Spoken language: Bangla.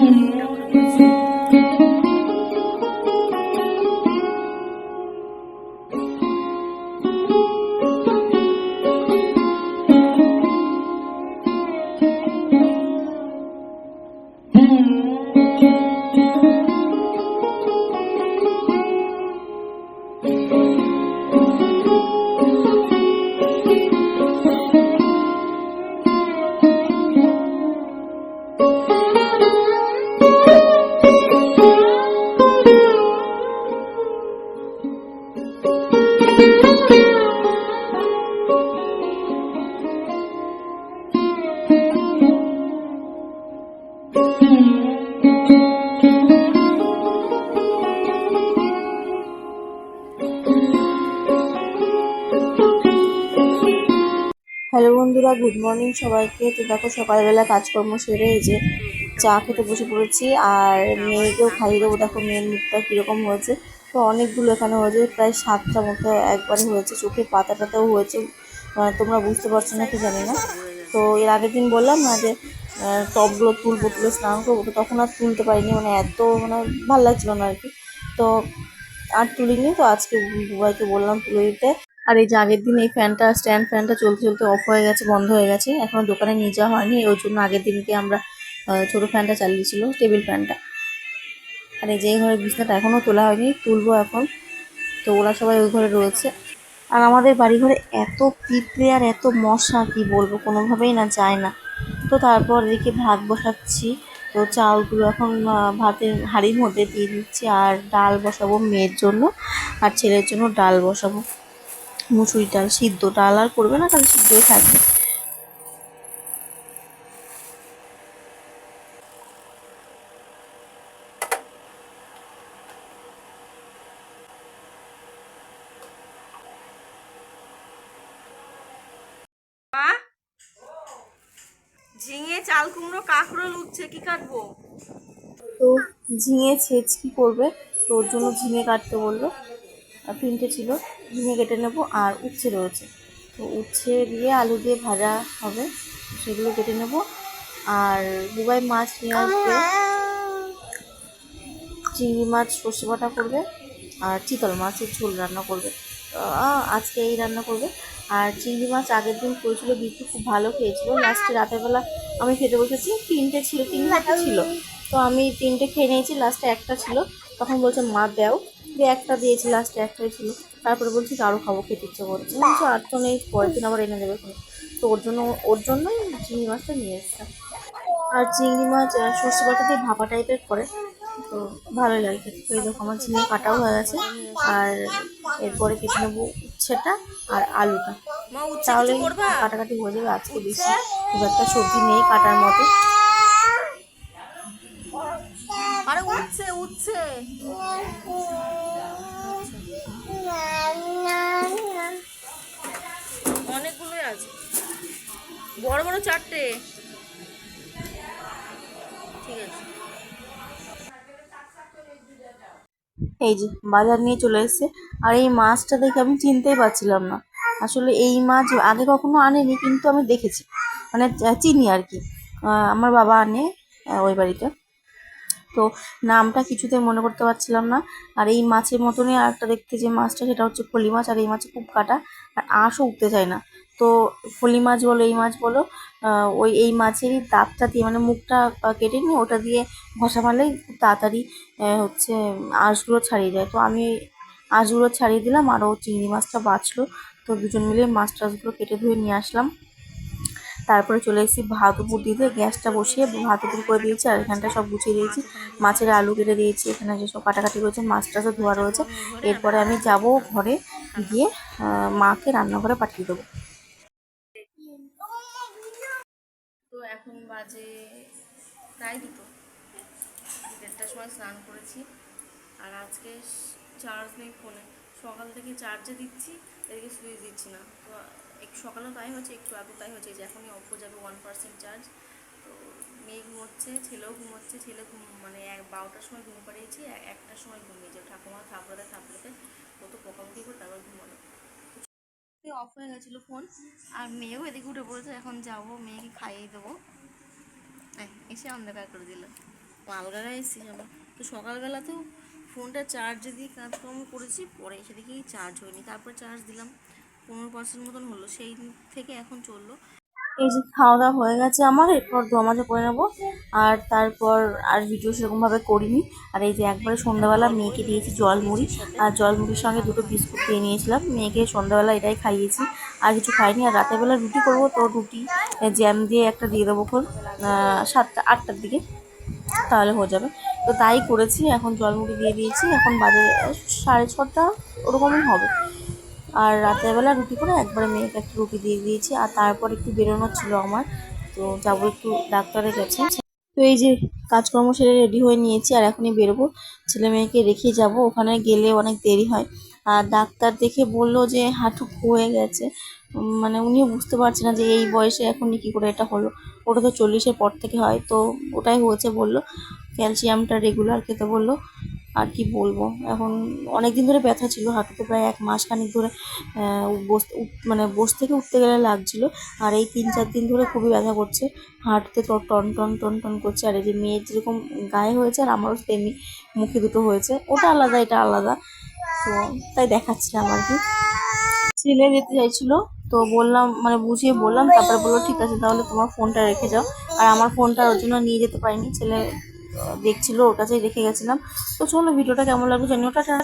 এটা হ্যালো বন্ধুরা, গুড মর্নিং সবাইকে। তো দেখো, সকালবেলা কাজকর্ম সেরে এই যে চা খেতে বসে পড়েছি, আর মেয়েকেও খাইয়ে দেবো। দেখো, মেয়ের মুখটা কীরকম হয়েছে। তো অনেকগুলো এখানে হয়েছে, প্রায় সাতটা মতো একবারে হয়েছে। চোখে পাতা টাতাও হয়েছে। মানে তোমরা বুঝতে পারছ না, কি জানি না। তো এর আগের দিন বললাম না যে টবগুলো তুলবো, তুলে স্নান করব। তো তখন আর তুলতে পারিনি মানে এত মানে ভালো লাগছিল না আর কি। তো আর তুলিনি, তো আজকে বুবাইকে বললাম তুলে দিতে। আর এই যে আগের দিন এই ফ্যানটা, স্ট্যান্ড ফ্যানটা চলতে চলতে অফ হয়ে গেছে, বন্ধ হয়ে গেছে। এখনও দোকানে নিয়ে যাওয়া হয়নি ওই জন্য আগের দিনকে আমরা ছোট ফ্যানটা চালিয়েছিল টেবিল ফ্যানটা। আর এই যে ঘরের বিছনাটা এখনও তোলা হয়নি, তুলবো এখন। তো ওরা সবাই ওই ঘরে রয়েছে। আর আমাদের বাড়ি ঘরে এত পিঁপড়ে আর এত মশা, কি বলব, কোনোভাবেই না যায় না। তো তারপর এদিকে ভাত বসাচ্ছি, তো চালগুলো এখন ভাতের হাঁড়ির মধ্যে দিয়ে দিচ্ছি, আর ডাল বসাবো মেয়ের জন্য, আর ছেলের জন্য ডাল বসাবো। মুসুরি ডাল সিদ্ধ ডাল আর করবে না খালি সিদ্ধই থাকবে। ঝিঙে চাল কুমড়ো কাঁকরোল উচ্ছে কি কাটবো? তো ঝিঙে ছেচ কি করবে? তোর জন্য ঝিঙে কাটতে বলল। তিনটে ছিল, ঝিঙে কেটে নেব আর উচ্ছে রয়েছে। তো উচ্ছে দিয়ে আলু দিয়ে ভাজা হবে, সেগুলো কেটে নেব। আর বুবাই মাছ নিয়ে আসবে। চিংড়ি মাছ, সর্ষে বাটা করবে আর চিতল মাছের ঝোল রান্না করবে। আজকে এই রান্না করবে। আর চিংড়ি মাছ আগের দিন করেছিল, বিক্রি খুব ভালো খেয়েছিল। লাস্টে রাতের বেলা আমি খেতে বসেছি, তিনটে ছিল তিন হাতে ছিল। তো আমি তিনটে খেয়ে নিয়েছি, লাস্টে একটা ছিল। তখন বলছে, মা, দেও। দিয়ে একটা দিয়েছি লাস্টে একটাই ছিল। তারপরে বলছি আরও খাব খেতে ইচ্ছে করছে। বলছি আর তো নেই পরের দিন আবার এনে দেবে। তো ওর জন্য ওর জন্যই চিংড়ি মাছটা নিয়ে এসেছে। আর চিংড়ি মাছ সর্ষে বাটা দিয়ে ভাপা টাইপের করে। তো ভালোই লাগে খেতে। তো এই দেখো আমার ঝিঙে কাটাও হয়ে গেছে। আর এরপরে কেটে নেব উচ্ছেটা আর আলুটা। তাহলে কাটাকাটি হয়ে যাবে আজকে বেশি খুব একটা সবজি নেই কাটার মতো। আরে উচ্ছে উচ্ছে। বড় বড় চারটে। এই যে, বাজার নিয়ে চলে এসেছে। আর এই মাছটা দেখে আমি চিনতেই পারছিলাম না। আসলে এই মাছ আগে কখনো আনেনি, কিন্তু আমি দেখেছি। মানে চিনি আর কি। আমার বাবা আনে ওই বাড়িতে। তো নামটা কিছুতে মনে করতে পারছিলাম না। আর এই মাছের মতনই আর একটা দেখতে যে মাছটা, সেটা হচ্ছে ফলি মাছ। আর এই মাছে খুব কাটা। আর আঁশও উঠতে চায় না। তো ফলি মাছ বলো, এই মাছ বলো ওই, এই মাছেরই দাঁতটা দিয়ে মানে মুখটা কেটে নিয়ে ওটা দিয়ে ঘষা মারলেই খুব তাড়াতাড়ি হচ্ছে আঁশগুলো ছাড়িয়ে যায়। তো আমি আঁশগুলো ছাড়িয়ে দিলাম আর ও চিংড়ি মাছটা বাঁচলো। তো দুজন মিলে মাছ টাছগুলো কেটে ধুয়ে নিয়ে আসলাম। তারপরে চলে এসেছি ভাত উপর দিতে গ্যাসটা বসিয়ে ভাত উপর করে দিয়েছি আর এখানটা সব গুছিয়ে দিয়েছি। মাছের আলু কেটে দিয়েছি, এখানে যেসব কাটাকাটি রয়েছে মাছ টাছও ধোয়া রয়েছে। এরপরে আমি যাব ঘরে গিয়ে মাকে রান্নাঘরে পাঠিয়ে দেবো তো এখন বাজে প্রায় দুটো। দেড়টার সময় স্নান করেছি। আর আজকে চার্জ নেই ফোনে সকাল থেকে চার্জে দিচ্ছি, এদিকে সুইচ দিচ্ছি না। তো একটু সকালেও তাই হচ্ছে, একটু আগে তাই হচ্ছে যে এখনই হয়ে যাবে ওয়ান পার্সেন্ট চার্জ তো মেয়ে ঘুমোচ্ছে, ছেলেও ঘুমোচ্ছে, ছেলে ঘুম মানে এক বারোটার সময় ঘুম পাড়িয়েছি একটার সময় ঘুমিয়ে যাবে ঠাকুমা থাপড়াতে থাপড়াতে ও তো পোকামুখি করে তারপর ঘুমানো অফ হয়ে গেছিল ফোন আর মেয়েও এদিকে উঠে পড়েছে। এখন যাব, মেয়েকে খাইয়ে দেবো। এসে অন্ধকার করে দিল। পালগাড়া এসেছি আমার তো সকালবেলা তো ফোনটা চার্জে দিয়ে কাজকর্ম করেছি, পরে এসে দেখি চার্জ হয়নি। তারপর চার্জ দিলাম, পনেরো পার্সেন্ট মতন হলো। সেই থেকে এখন চলল। এই যে খাওয়া দাওয়া হয়ে গেছে আমার, এরপর ধোয়া করে নেব। আর তারপর আর ভিডিও সেরকমভাবে করিনি। আর এই যে একবারে সন্ধ্যাবেলা মেয়েকে দিয়েছি জল মুড়ি। আর জল মুড়ির সঙ্গে দুটো বিস্কুট দিয়ে নিয়েছিলাম। মেয়েকে সন্ধ্যাবেলা এটাই খাইয়েছি। আর কিছু খাইনি। আর রাতের বেলা রুটি করব তো রুটি, জ্যাম দিয়ে একটা দিয়ে দেবো সাতটা, আটটার দিকে। তাহলে হয়ে যাবে। তো তাই করেছি। এখন জলমুড়ি দিয়ে দিয়েছি। এখন বাজে সাড়ে ছটা, ওরকমই হবে। আর রাতের বেলা রুটি করে একবারে মেয়েকে একটা রুটি দিয়ে দিয়েছি, আর তারপর একটু বেরোনোর ছিল আমার। তো যাব একটু ডাক্তারের কাছে। তো এই যে কাজকর্ম সেরে রেডি হয়ে নিয়েছি, আর এখনই বেরোবো। ছেলে মেয়েকে রেখে যাব, ওখানে গেলে অনেক দেরি হয়। আর ডাক্তার দেখে বলল যে হাঁটু হয়ে গেছে। মানে উনিও বুঝতে পারছে না যে এই বয়সে এখন কী করে এটা হলো। ওটা তো চল্লিশের পর থেকে হয়, তো ওটাই হয়েছে বলল। ক্যালসিয়ামটা রেগুলার খেতে বলল। আর কি বলব? এখন অনেক দিন ধরে ব্যথা ছিল, হাঁটুতে প্রায় এক মাস খানিক ধরে বস- মানে বস থেকে উঠতে গেলে লাগছিল। আর এই তিন চার দিন ধরে খুবই ব্যথা করছে। হাঁটুতে তো টন টন টন টন করছে। আর এই যে মেয়ের যেরকম গায়ে হয়েছে আর আমারও তেমনি মুখে দুটো হয়েছে। ওটা আলাদা, এটা আলাদা। তো তাই দেখাচ্ছিলাম আর কি। ছেলে যেতে চাইছিল, তো বললাম মানে বুঝিয়ে বললাম, তারপরে বলল, ঠিক আছে, তাহলে তোমার ফোনটা রেখে যাও। আর আমার ফোনটা ওর জন্য নিয়ে যেতে পারিনি। ছেলে দেখছিল ওর কাছেই রেখে গেছিলাম। তো চলো ভিডিওটা কেমন লাগল জানিও। টাটা